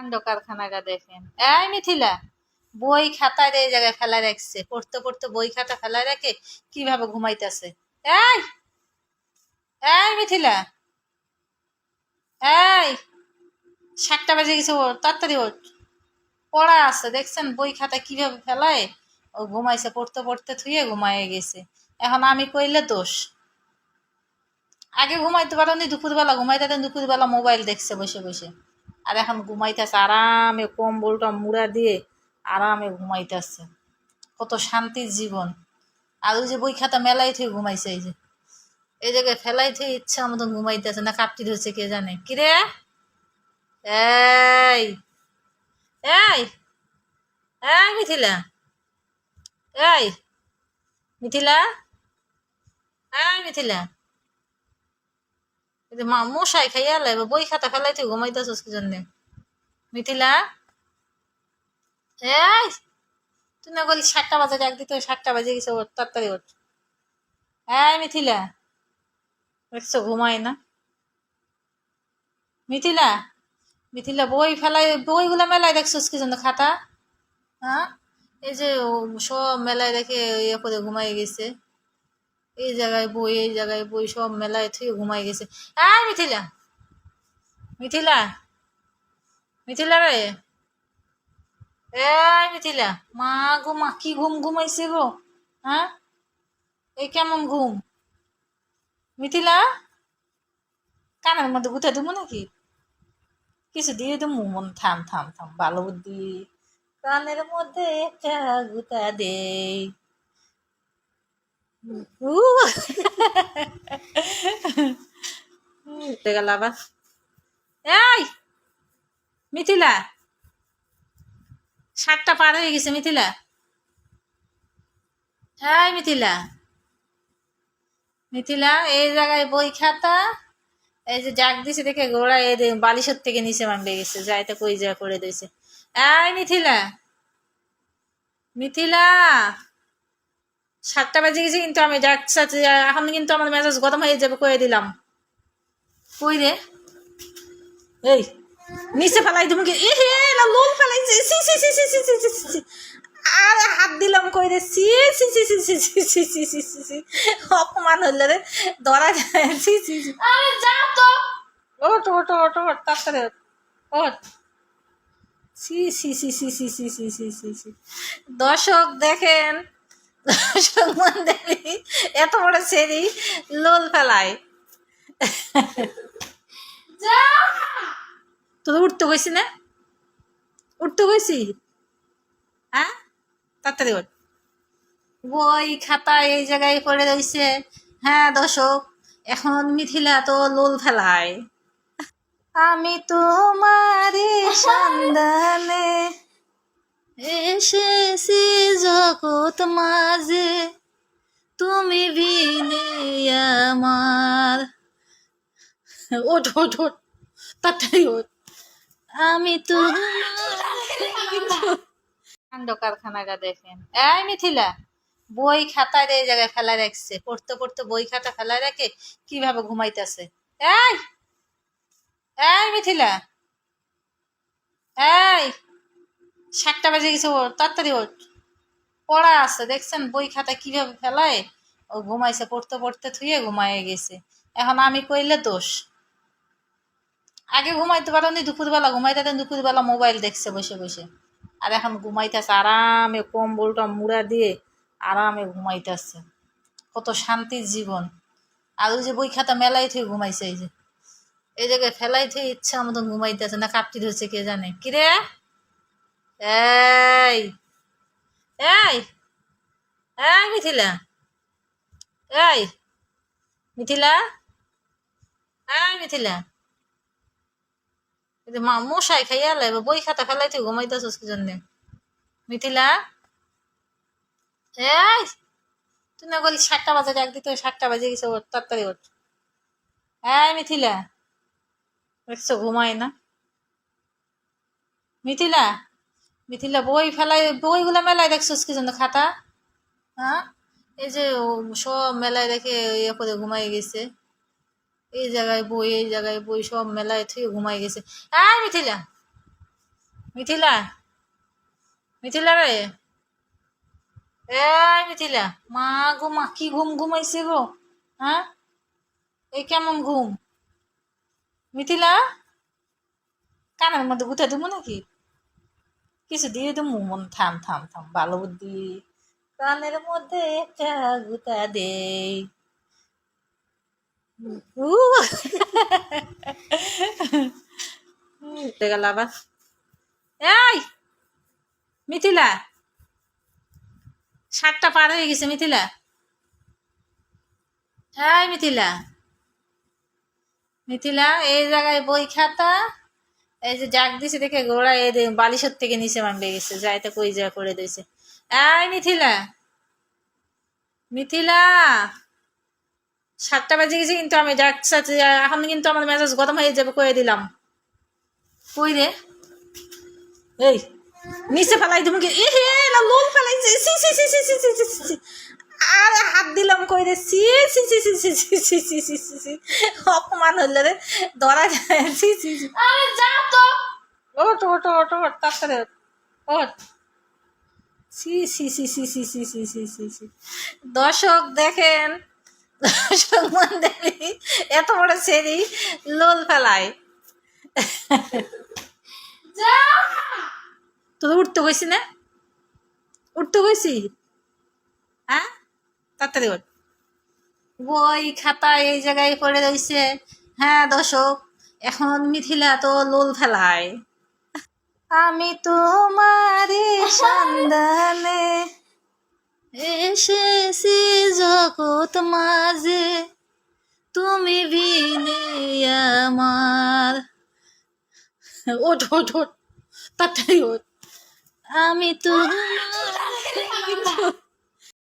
কাণ্ড কারখানাটা দেখেন। এই মিথিলা, বই খাতায় এই জায়গায় ফেলা রাখছে। পড়তে পড়তে বই খাতা ফেলা রেখে কীভাবে ঘুমাইতেছে? এই এই মিথিলা, এই, সাতটা বাজে গেছে ওর তাড়াতাড়ি ওঠ। পড়া আছে, দেখছেন? বই খাতা কীভাবে ফেলায়? ও ঘুমাইছে, পড়তে পড়তে থুয়ে ঘুমাইয়ে গেছে। এখন আমি কইলে দোষ। আগে ঘুমাইতে পারো নি দুপুরবেলা ঘুমাইতে দুপুরবেলা মোবাইল দেখছে বসে বসে। আর এখন ঘুমাইতেছে, আরামে কম্বলটা মুড়া দিয়ে আরামে ঘুমাইতেছে। কত শান্তির জীবন। আর ওই যে বই খাতা মেলাই থেকে ঘুমাইছে এই যে। এই জায়গায় ফেলাই থেকে ইচ্ছা মতন ঘুমাইতেছে না কাপটি ধরছে কে জানে। কিরে এই এই এই মিথিলা এই মিথিলা এই মিথিলা। মা মশাই খাইয়া লাইব বই খাতা ফেলাই তুই ঘুমাইতেছিস কি জন্যে মিথিলা? এই তুই না বলি সাতটা বাজে ডাক দিতে সাতটা বাজে গেছে ওর তাড়াতাড়ি ওঠ এই মিথিলা, দেখছ ঘুমায় না। মিথিলা মিথিলা, বই ফেলাই বইগুলো মেলায় দেখছোস কি জন্য খাতা? হ্যাঁ এই যে সব মেলায় দেখে ইয়ে করে ঘুমাই গেছে। এই জায়গায় বই, এই জায়গায় বই, সব মেলায় থুয়ে ঘুমাই গেছে। আয় মিথিলা মিথিলা মিথিলা রে। এই মিথিলা, মা গো, মা কি ঘুম ঘুমাইছে গো হ্যাঁ? এই কেমন ঘুম? মিথিলা, কানের মধ্যে গুথা দেবো নাকি? কিছু দিয়ে দেবো, মন থাম থাম থাম, ভালো বুদ্ধি। কানের মধ্যে একটা গুতা দেই। উঠে সাতটা পার হয়ে গেছে মিথিলা মিথিলা মিথিলা এই জায়গায় বই খাতা, এই যে জাগ দিছে দেখে গোড়া এই বালিশের থেকে নিচে মানবে গেছে, যা এটা কই যা করে দিয়েছে এই মিথিলা মিথিলা সাতটা বাজে গেছে কিন্তু আমি যাচ্ছি এখন কিন্তু আমার মেজাজ গরম হয়ে যাবে কয়ে দিলাম কই রে এই নিচে ফেলাই তুমি কি এ হে না লোল ফেলাইছে সি সি সি সি সি সি সি সি হাত দিলাম কই রে সি সি সি সি সি সি সি সি সি সি সি অপমান হইলে রে ধরা যায় সি সি সি আরে যাও তো ওট ওট ওট ওট তাড়াতাড়ি সি সি সি সি সি সি সি সি সি সি দর্শক দেখেন এত বড় সেরি লোল ফেলায়। তোর উঠতে কইছি না? উঠতে কইছি? হ্যাঁ? তাড়াতাড়ি ওঠ বই, খাতা এই জায়গায় পড়ে রয়েছে হ্যাঁ দর্শক, এখন মিথিলা তো লোল ফেলায়। আমি তোমারই সন্ধানে এসেছি জগৎ মাঝে, তুমি বিনে আমার। ওঠ ওঠ ওঠ, তাড়াতাড়ি ওঠ। আমি তো কাণ্ড কারখানাটা দেখেন। এই মিথিলা, বই খাতায় এই জায়গায় ফেলা রাখছে। পড়তে পড়তে বই খাতা ফেলা রেখে কীভাবে ঘুমাইতেছে? এই এই মিথিলা, এই সাতটা বাজে গেছে ওর তাড়াতাড়ি ওঠ। পড়া আছে, দেখছেন? বই খাতা কীভাবে ফেলায়? ও ঘুমাইছে, পড়তে পড়তে থুয়ে ঘুমাইয়ে গেছে। এখন আমি কইলে দোষ। আগে ঘুমাইতে পারো নি দুপুরবেলা ঘুমাইতে দুপুরবেলা মোবাইল দেখছে বসে বসে। আর এখন ঘুমাইতেছে, আরামে কম্বলটা মুড়া দিয়ে আরামে ঘুমাইতেছে। কত শান্তির জীবন। আর ওই যে বই খাতা মেলাই থেকে ঘুমাইছে, এই যে। এই জায়গায় ফেলাই থেকে ইচ্ছা মতন ঘুমাইতেছে, না কাপটি ধরছে কে জানে। কিরে? এই এই এই মিথিলা এই মিথিলা এই মিথিলা। মা মশাই খাইয়া লাইব বই খাতা ফেলাই তুই ঘুমাইতেছিস কি জন্যে মিথিলা, এই তুই না বলি সাতটা বাজে ডাক দিতে, সাতটা বাজে গেছে ওর তাড়াতাড়ি ওঠ। এই মিথিলা, দেখছ, ঘুমায় না? মিথিলা মিথিলা বই ফেলাই, বইগুলো মেলায় দেখছোস কি জন্য? খাতা? হ্যাঁ? এই যে সব মেলায় দেখে ইয়ে করে ঘুমাই গেছে। এই জায়গায় বই, এই জায়গায় বই, সব মেলায় থুয়ে ঘুমাই গেছে। আয় মিথিলা মিথিলা মিথিলা রে। এই মিথিলা, মা গো, মা কি ঘুম ঘুমাইছে গো? হ্যাঁ? এই কেমন ঘুম? মিথিলা, কানের মধ্যে গুতা দেবো নাকি? কিছু দিয়ে দেবো, মন থাম থাম থাম ভালো বুদ্ধি কানের মধ্যে একটা গুতা দেই। গেল আবার। এই, মিথিলা। সাতটা পার হয়ে গেছে, মিথিলা। এই, মিথিলা। মিথিলা, এই জায়গায় বই খাতা। এই যে জাগ দিছে দেখে গোড়া দে- বালিশের থেকে নিচে মানবে গেছে যাইতে কই যা করে দিয়েছে এই মিথিলা মিথিলা, সাতটা বাজে গেছে কিন্তু আমি যাচ্ছি এখন কিন্তু আমার মেজাজ গরম হয়ে যাবে, কয়ে দিলাম। কই রে? এই, নিচে ফেলাই তুমি কি? এ হে লোল ফেলাইছে। আরে হাত দিলাম কই রে সি সি সি সি সি সি সি সি সি সি সি অপমান হইলে রে ধরা যায় সি সি সি আরে যাও তো ওট ওট ওট ওট তাড়াতাড়ি ওঠ সি সি সি সি সি সি সি সি সি সি দর্শক দেখেন দর্শক মন্ডলী এত বড় সেরি লোল ফেলায় তোদের উঠতে কইছি না উঠতে কইছি হ্যাঁ তাড়াতাড়ি বই খাতা এই জায়গায় পড়ে রয়েছে হ্যাঁ দর্শক এখন মিথিলা তো লোল ফেলায়। আমি তোমারে সন্ধানে এসেছি জগৎ মাঝে। তুমি বিনে আমার। ওঠ ওঠ ওঠ তাড়াতাড়ি ওঠ আমি তো